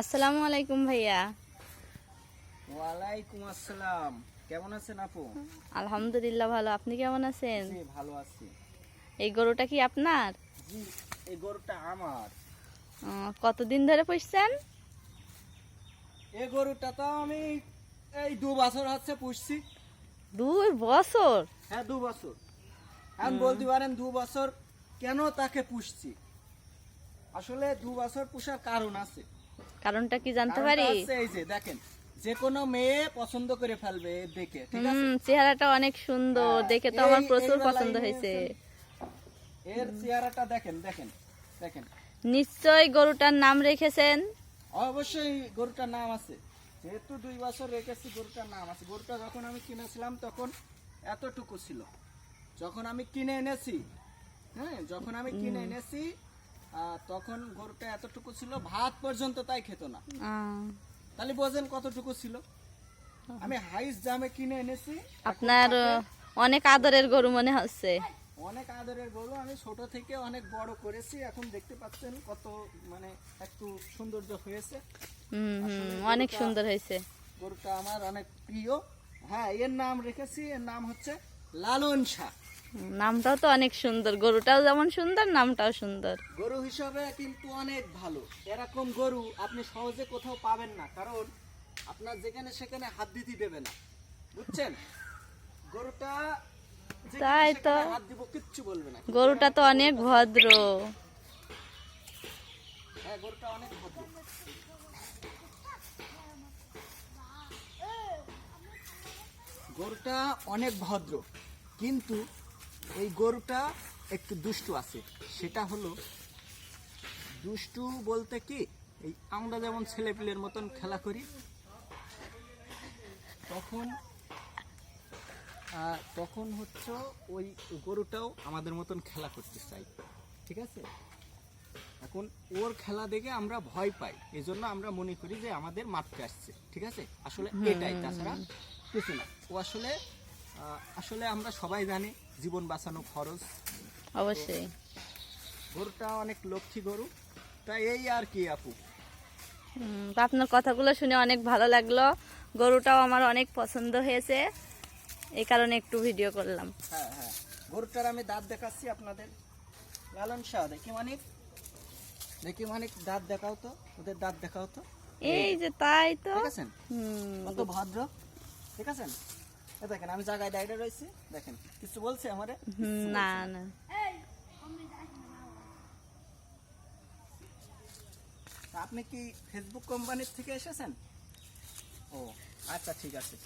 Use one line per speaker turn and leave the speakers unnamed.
আসসালামু আলাইকুম ভাইয়া।
ওয়ালাইকুম আসসালাম। কেমন আছেন আপু?
আলহামদুলিল্লাহ ভালো। আপনি কেমন আছেন?
জি ভালো আছি।
এই গরুটা কি আপনার?
জি এই গরুটা আমার।
কতদিন ধরে পুষছেন?
এই গরুটা তো আমি এই দু বছর হচ্ছে পুষছি।
দুই বছর?
হ্যাঁ দু বছর। এখন বলতে পারেন দু বছর কেন তাকে পুষছি? আসলে দু বছর পুষার কারণ আছে।
কারণটা কি জানতে পারি?
এই যে দেখেন যে কোনো মেয়ে পছন্দ করে ফেলবে দেখে ঠিক আছে?
চেহারাটা অনেক সুন্দর
হ্যাঁ,
দেখে তো আমার প্রচুর পছন্দ হয়েছে।
এর চেহারাটা দেখেন দেখেন দেখেন।
নিশ্চয় গরুটার নাম রেখেছেন?
অবশ্যই গরুটার নাম আছে। যেহেতু দুই বছর রেখেছি গরুটার নাম আছে। গরুটা যখন আমি কিনেছিলাম তখন এতটুকু ছিল। যখন আমি কিনে এনেছি হ্যাঁ যখন আমি কিনে এনেছি তখন গরুটা এতটুকু ছিল ভাত পর্যন্ত তাই খেত না। তাহলে বোঝেন কতটুকু ছিল? আমি হাইস জামে কিনে এনেছি।
আপনার অনেক আদরের গরু মনে হচ্ছে।
অনেক আদরের গরু আমি ছোট থেকে অনেক বড় করেছি এখন দেখতে পাচ্ছেন কত মানে একটু সৌন্দর্য হয়েছে।
হুম হুম অনেক সুন্দর হয়েছে।
গরুটা আমার অনেক প্রিয়। হ্যাঁ এর নাম রেখেছি এর নাম হচ্ছে লালন শাহ
নামটাও তো অনেক সুন্দর। গরুটাও যেমন সুন্দর নামটাও সুন্দর।
গরু হিসাবে কিন্তু অনেক ভালো। এরকম গরু আপনি সহজে কোথাও পাবেন না কারণ আপনার যেখানে সেখানে হাত দিতে দেবে না। বুঝছেন? গরুটা
তাই তো।
হাত দিব কিচ্ছু বলবে না।
গরুটা তো অনেক ভদ্র।
হ্যাঁ গরুটা অনেক ভদ্র। গরুটা অনেক ভদ্র কিন্তু এই গরুটা একটু দুষ্টু আছে। সেটা হলো দুষ্টু বলতে কি? এই আমরা যেমন ছেলেপিলের মতন খেলা করি তখন তখন হচ্ছে ওই গরুটাও আমাদের মতন খেলা করতে চাই ঠিক আছে? এখন ওর খেলা দেখে আমরা ভয় পাই। এই জন্য আমরা মনে করি যে আমাদের মারতে আসছে। ঠিক আছে? আসলে এটাই। তাছাড়া কিছু না। ও আসলে আসলে আমরা সবাই জানি জীবন বাঁচানো খরচ।
অবশ্যই।
গরুটা অনেক লক্ষ্মী গরু। তাই এই আর কি আপু?
আপনার কথাগুলো শুনে অনেক ভালো লাগল। গরুটাও আমার অনেক পছন্দ হয়েছে। এই কারণে একটু ভিডিও করলাম।
হ্যাঁ হ্যাঁ। গরুটার আমি দাঁত দেখাচ্ছি আপনাদের। লালন শাহ দেখি মানিক। দেখি মানিক দাঁত দেখাও তো। ওদের দাঁত দেখাও তো।
এই যে তাই তো।
ঠিক আছেন?
হুম,
কত ভদ্র। ঠিক আছেন? দেখেন আমি জায়গায় দাঁড়িয়ে রয়েছি। দেখেন কিছু বলছে আমারে?
না না।
আপনি কি ফেসবুক কোম্পানির থেকে এসেছেন? ও আচ্ছা ঠিক আছে।